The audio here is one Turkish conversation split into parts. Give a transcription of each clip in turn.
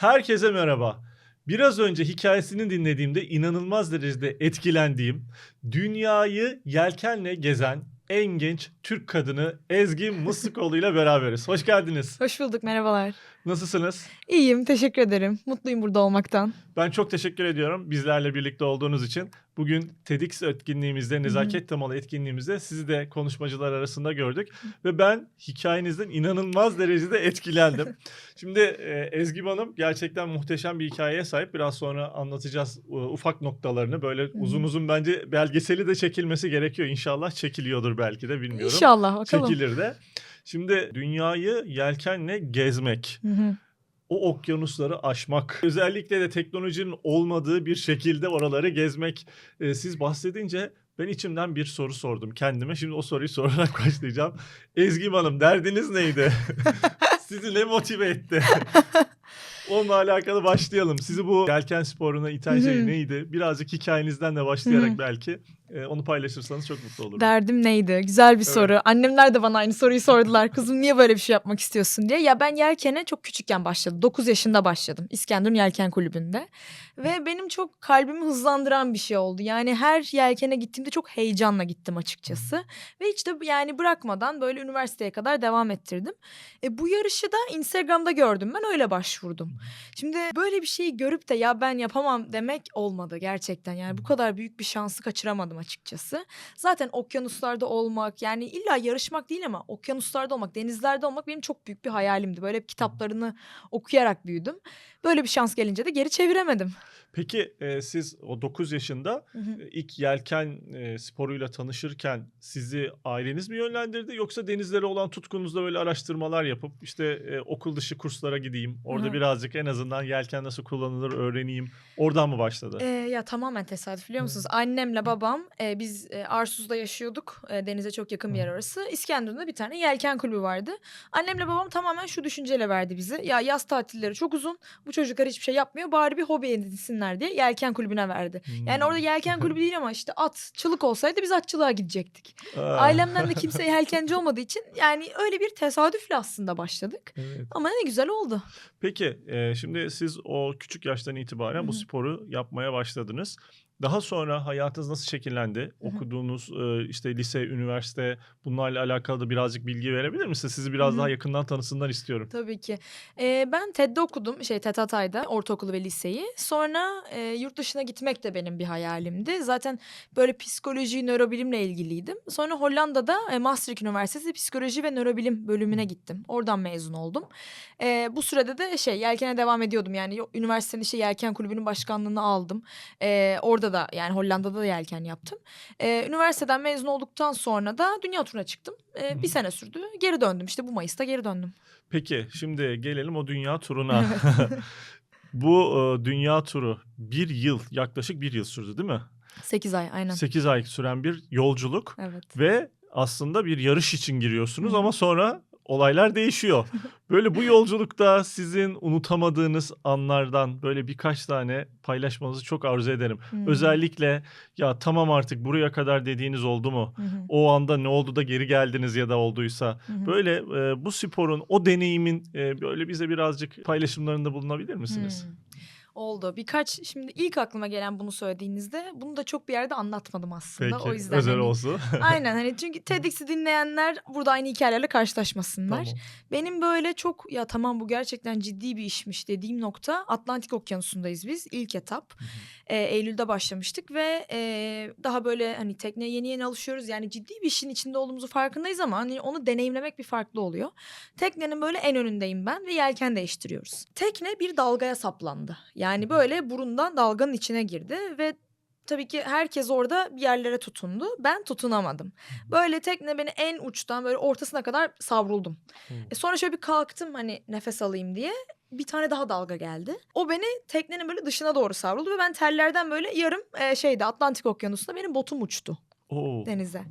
Herkese merhaba. Biraz önce hikayesini dinlediğimde inanılmaz derecede etkilendiğim, dünyayı yelkenle gezen en genç Türk kadını Ezgi Mısıkoğlu ile beraberiz. Hoş geldiniz. Hoş bulduk, merhabalar. Nasılsınız? İyiyim, teşekkür ederim. Mutluyum burada olmaktan. Ben çok teşekkür ediyorum bizlerle birlikte olduğunuz için. Bugün TEDx etkinliğimizde, nezaket temalı etkinliğimizde sizi de konuşmacılar arasında gördük. Ve ben hikayenizden inanılmaz derecede etkilendim. Şimdi e, Ezgi Hanım gerçekten muhteşem bir hikayeye sahip. Biraz sonra anlatacağız e, ufak noktalarını. Böyle uzun uzun bence belgeseli de çekilmesi gerekiyor. İnşallah çekiliyordur belki de bilmiyorum. İnşallah, bakalım. Çekilir de. Şimdi dünyayı yelkenle gezmek Hı hı. o okyanusları aşmak, özellikle de teknolojinin olmadığı bir şekilde oraları gezmek. Ee, siz bahsedince ben içimden bir soru sordum kendime. Şimdi o soruyu sorarak başlayacağım. Ezgi Hanım derdiniz neydi? Sizi ne motive etti? Onunla alakalı başlayalım. Sizi bu yelken sporuna iten şey neydi? Birazcık hikayenizden de başlayarak belki e, onu paylaşırsanız çok mutlu olurum. Derdim neydi? Güzel bir Evet. soru. Annemler de bana aynı soruyu sordular. Kızım niye böyle bir şey yapmak istiyorsun diye. Ya ben yelkene çok küçükken başladım. 9 yaşında başladım. İskenderun Yelken Kulübü'nde. Ve benim çok kalbimi hızlandıran bir şey oldu. Yani her yelkene gittiğimde çok heyecanla gittim açıkçası. Ve hiç de yani bırakmadan böyle üniversiteye kadar devam ettirdim. E, bu yarışı da Instagram'da gördüm. Ben öyle başvurdum. Şimdi böyle bir şeyi görüp de ya ben yapamam demek olmadı gerçekten. Yani bu kadar büyük bir şansı kaçıramadım açıkçası. Zaten okyanuslarda olmak yani illa yarışmak değil ama okyanuslarda olmak, denizlerde olmak benim çok büyük bir hayalimdi. Böyle hep kitaplarını okuyarak büyüdüm. Böyle bir şans gelince de geri çeviremedim. Peki e, siz o 9 yaşında Hı hı. e, ilk yelken e, sporuyla tanışırken sizi aileniz mi yönlendirdi yoksa denizlere olan tutkunuzda böyle araştırmalar yapıp işte e, okul dışı kurslara gideyim orada Hı. birazcık en azından yelken nasıl kullanılır öğreneyim oradan mı başladı? Ee, ya tamamen tesadüf biliyor musunuz? Annemle babam e, biz e, Arsuz'da yaşıyorduk. E, denize çok yakın bir yer orası. İskenderun'da bir tane yelken kulübü vardı. Annemle babam tamamen şu düşünceyle verdi bizi. Ya yaz tatilleri çok uzun. Bu çocuklar hiçbir şey yapmıyor. Bari bir hobi edinsinler diye yelken kulübüne verdi. Yani orada Hmm. yelken kulübü değil ama işte at, çılık olsaydı biz atçılığa gidecektik. Aa, Ailemden de kimse yelkenci olmadığı için yani öyle bir tesadüfle aslında başladık. evet. Ama ne güzel oldu. Peki e, şimdi siz o küçük yaştan itibaren bu Hı hı. sporu yapmaya başladınız. Daha sonra hayatınız nasıl şekillendi? Okuduğunuz e, işte lise, üniversite bunlarla alakalı da birazcık bilgi verebilir misiniz? Sizi biraz Hı hı. daha yakından tanısınlar istiyorum. Tabii ki. Ee, ben TED'de okudum. Şey TED Hatay'da ortaokulu ve liseyi. Sonra e, yurt dışına gitmek de benim bir hayalimdi. Zaten böyle psikoloji, nörobilimle ilgiliydim. Sonra Hollanda'da e, Maastricht Üniversitesi Psikoloji ve Nörobilim bölümüne gittim. Oradan mezun oldum. E, bu sürede de şey yelkene devam ediyordum. Yani üniversitenin işte yelken kulübünün başkanlığını aldım. E, orada da yani Hollanda'da da yelken yaptım. E, üniversiteden mezun olduktan sonra da dünya turuna çıktım. E, Hı. bir sene sürdü. Geri döndüm. İşte bu Mayıs'ta geri döndüm. Peki şimdi gelelim o dünya turuna. Bu e, dünya turu bir yıl yaklaşık bir yıl sürdü değil mi? 8 ay aynen. 8 ay süren bir yolculuk Evet. ve aslında bir yarış için giriyorsunuz hı. ama sonra olaylar değişiyor. Böyle bu yolculukta sizin unutamadığınız anlardan böyle birkaç tane paylaşmanızı çok arzu ederim. Hmm. Özellikle ya tamam artık buraya kadar dediğiniz oldu mu? Hı, O anda ne oldu da geri geldiniz ya da olduysa. hı. Böyle e, bu sporun, o deneyimin e, böyle bize birazcık paylaşımlarında bulunabilir misiniz? Hmm. Oldu. Birkaç şimdi ilk aklıma gelen bunu söylediğinizde bunu da çok bir yerde anlatmadım aslında. Peki, o yüzden özel hani- olsun. Aynen hani çünkü TEDx'i dinleyenler burada aynı hikayelerle karşılaşmasınlar. Tamam. Benim böyle çok ya tamam bu gerçekten ciddi bir işmiş dediğim nokta Atlantik Okyanusu'ndayız biz ilk etap. Ee, Eylül'de başlamıştık ve e, daha böyle hani tekneye yeni yeni alışıyoruz. Yani ciddi bir işin içinde olduğumuzu farkındayız ama hani onu deneyimlemek bir farklı oluyor. Teknenin böyle en önündeyim ben ve yelken değiştiriyoruz. Tekne bir dalgaya saplandı. Yani böyle burundan dalganın içine girdi ve tabii ki herkes orada bir yerlere tutundu. Ben tutunamadım. Böyle tekne beni en uçtan böyle ortasına kadar savruldum. E sonra şöyle bir kalktım hani nefes alayım diye. Bir tane daha dalga geldi. O beni teknenin böyle dışına doğru savruldu ve ben tellerden böyle yarım e, şeyde Atlantik Okyanusu'nda benim botum uçtu Oo. denize.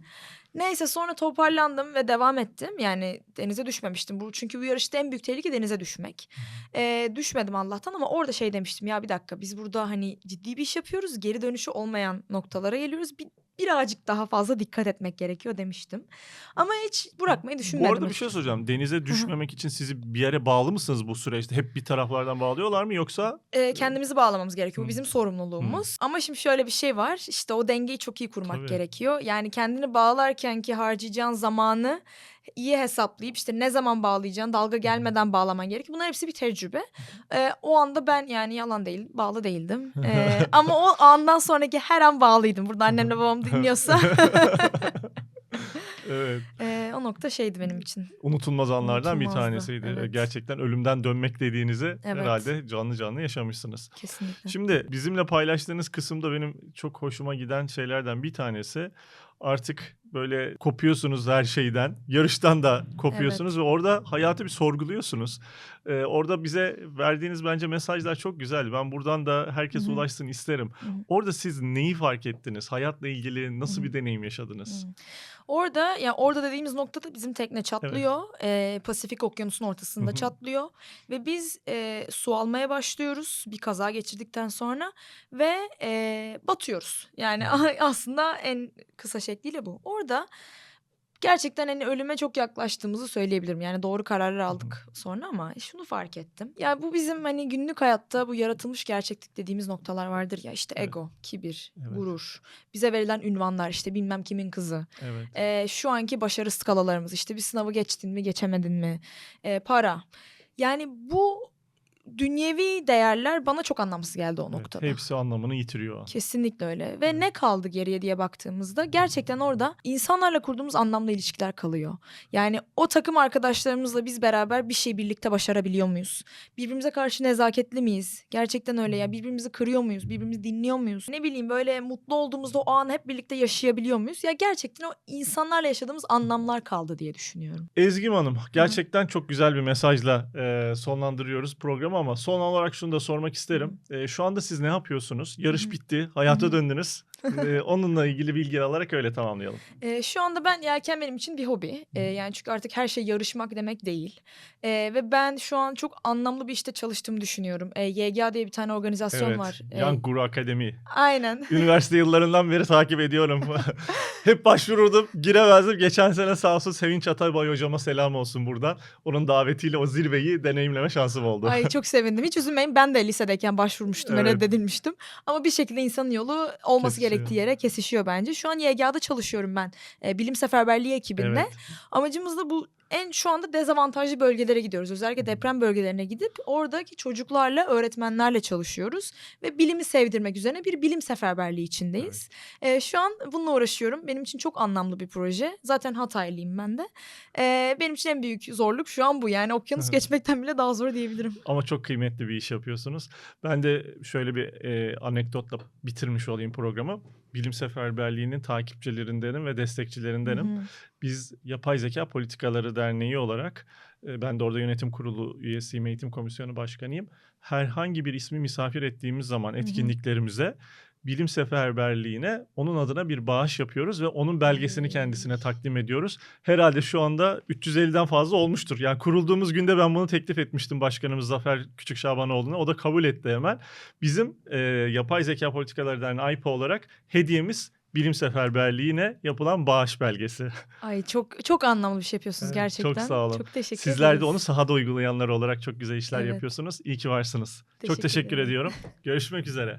Neyse sonra toparlandım ve devam ettim. Yani denize düşmemiştim. Bu çünkü bu yarışta en büyük tehlike denize düşmek. Ee, düşmedim Allah'tan ama orada şey demiştim ya bir dakika biz burada hani ciddi bir iş yapıyoruz. Geri dönüşü olmayan noktalara geliyoruz. Bir birazcık daha fazla dikkat etmek gerekiyor demiştim. Ama hiç bırakmayı Bu düşünmedim. arada bir şey soracağım. Denize düşmemek için sizi bir yere bağlı mısınız bu süreçte? Hep bir taraflardan bağlıyorlar mı yoksa? e, kendimizi bağlamamız gerekiyor. Bu Hı. bizim sorumluluğumuz. Ama şimdi şöyle bir şey var. İşte o dengeyi çok iyi kurmak Tabii. gerekiyor. Yani kendini bağlarken ki harcayacağın zamanı iyi hesaplayıp işte ne zaman bağlayacaksın, dalga gelmeden bağlaman gerekiyor. Bunlar hepsi bir tecrübe. E, o anda ben yani yalan değil, bağlı değildim. E, ama o andan sonraki her an bağlıydım. Burada annemle babam dinliyorsa Evet. e, o nokta şeydi benim için. Unutulmaz anlardan bir tanesiydi. evet. Gerçekten ölümden dönmek dediğinizi Evet. herhalde canlı canlı yaşamışsınız. Kesinlikle. Şimdi bizimle paylaştığınız kısımda benim çok hoşuma giden şeylerden bir tanesi artık böyle kopuyorsunuz her şeyden. Yarıştan da kopuyorsunuz ve orada hayatı bir sorguluyorsunuz. Ee, orada bize verdiğiniz bence mesajlar çok güzel. Ben buradan da herkes Hı hı. ulaşsın isterim. Hı hı. Orada siz neyi fark ettiniz? Hayatla ilgili nasıl Hı hı. bir deneyim yaşadınız? Hmm. Orada yani orada dediğimiz noktada bizim tekne çatlıyor. Ee, Pasifik Okyanusu'nun ortasında Hı hı. çatlıyor ve biz e, su almaya başlıyoruz bir kaza geçirdikten sonra ve e, batıyoruz. Yani aslında en kısa şekliyle bu. Orada gerçekten hani ölüme çok yaklaştığımızı söyleyebilirim. Yani doğru kararlar aldık sonra ama şunu fark ettim. Ya bu bizim hani günlük hayatta bu yaratılmış gerçeklik dediğimiz noktalar vardır ya işte Evet. ego, kibir, Evet. gurur, bize verilen ünvanlar işte bilmem kimin kızı. Evet. Ee, şu anki başarı skalalarımız işte bir sınavı geçtin mi geçemedin mi Ee, para yani bu dünyevi değerler bana çok anlamsız geldi o Evet, noktada. Hepsi anlamını yitiriyor. Kesinlikle öyle ve ne kaldı geriye diye baktığımızda gerçekten orada insanlarla kurduğumuz anlamlı ilişkiler kalıyor. Yani o takım arkadaşlarımızla biz beraber bir şey birlikte başarabiliyor muyuz? Birbirimize karşı nezaketli miyiz? Gerçekten öyle ya birbirimizi kırıyor muyuz? Birbirimizi dinliyor muyuz? Ne bileyim böyle mutlu olduğumuzda o an hep birlikte yaşayabiliyor muyuz? Ya gerçekten o insanlarla yaşadığımız anlamlar kaldı diye düşünüyorum. Ezgim Hanım gerçekten çok güzel bir mesajla e, sonlandırıyoruz programı ama son olarak şunu da sormak isterim. E, şu anda siz ne yapıyorsunuz? Yarış bitti, hayata döndünüz. E, onunla ilgili bilgi alarak öyle tamamlayalım. Ee, şu anda ben yelken benim için bir hobi. Ee, yani çünkü artık her şey yarışmak demek değil. Ee, ve ben şu an çok anlamlı bir işte çalıştığımı düşünüyorum. Ee, YGA diye bir tane organizasyon Evet, var. Ee, Young Guru Akademi. aynen. Üniversite yıllarından beri takip ediyorum. Hep başvururdum, giremezdim. Geçen sene sağ olsun Sevinç Ataybay hocama selam olsun buradan. Onun davetiyle o zirveyi deneyimleme şansım oldu. Ay çok sevindim. Hiç üzülmeyin. Ben de lisedeyken başvurmuştum ve Evet. reddedilmiştim. Ama bir şekilde insanın yolu olması Kesişiyor. gerektiği yere kesişiyor bence. Şu an YGA'da çalışıyorum ben. Bilim Seferberliği ekibinde. Evet. Amacımız da bu en şu anda dezavantajlı bölgelere gidiyoruz. Özellikle deprem bölgelerine gidip oradaki çocuklarla, öğretmenlerle çalışıyoruz. Ve bilimi sevdirmek üzerine bir bilim seferberliği içindeyiz. Ee, şu an bununla uğraşıyorum. Benim için çok anlamlı bir proje. Zaten Hataylıyım ben de. Ee, benim için en büyük zorluk şu an bu. Yani okyanus Evet. geçmekten bile daha zor diyebilirim. Ama çok kıymetli bir iş yapıyorsunuz. Ben de şöyle bir e, anekdotla bitirmiş olayım programı. Bilim Seferberliği'nin takipçilerindenim ve destekçilerindenim. Hı hı. Biz Yapay Zeka Politikaları Derneği olarak, e, ben de orada yönetim kurulu üyesiyim, eğitim komisyonu başkanıyım. Herhangi bir ismi misafir ettiğimiz zaman hı. etkinliklerimize bilim seferberliğine onun adına bir bağış yapıyoruz ve onun belgesini kendisine takdim ediyoruz. Herhalde şu anda 350'den fazla olmuştur. Yani kurulduğumuz günde ben bunu teklif etmiştim başkanımız Zafer Küçük Şabanoğlu'na. O da kabul etti hemen. Bizim e, Yapay Zeka Politikaları Derneği AYPA olarak hediyemiz bilim seferberliğine yapılan bağış belgesi. Ay çok çok anlamlı bir şey yapıyorsunuz Evet, çok gerçekten. sağ olun. Çok teşekkür Sizler de ederiz. onu sahada uygulayanlar olarak çok güzel işler Evet. yapıyorsunuz. İyi ki varsınız. çok Teşekkür teşekkür ederim. ediyorum. Görüşmek üzere.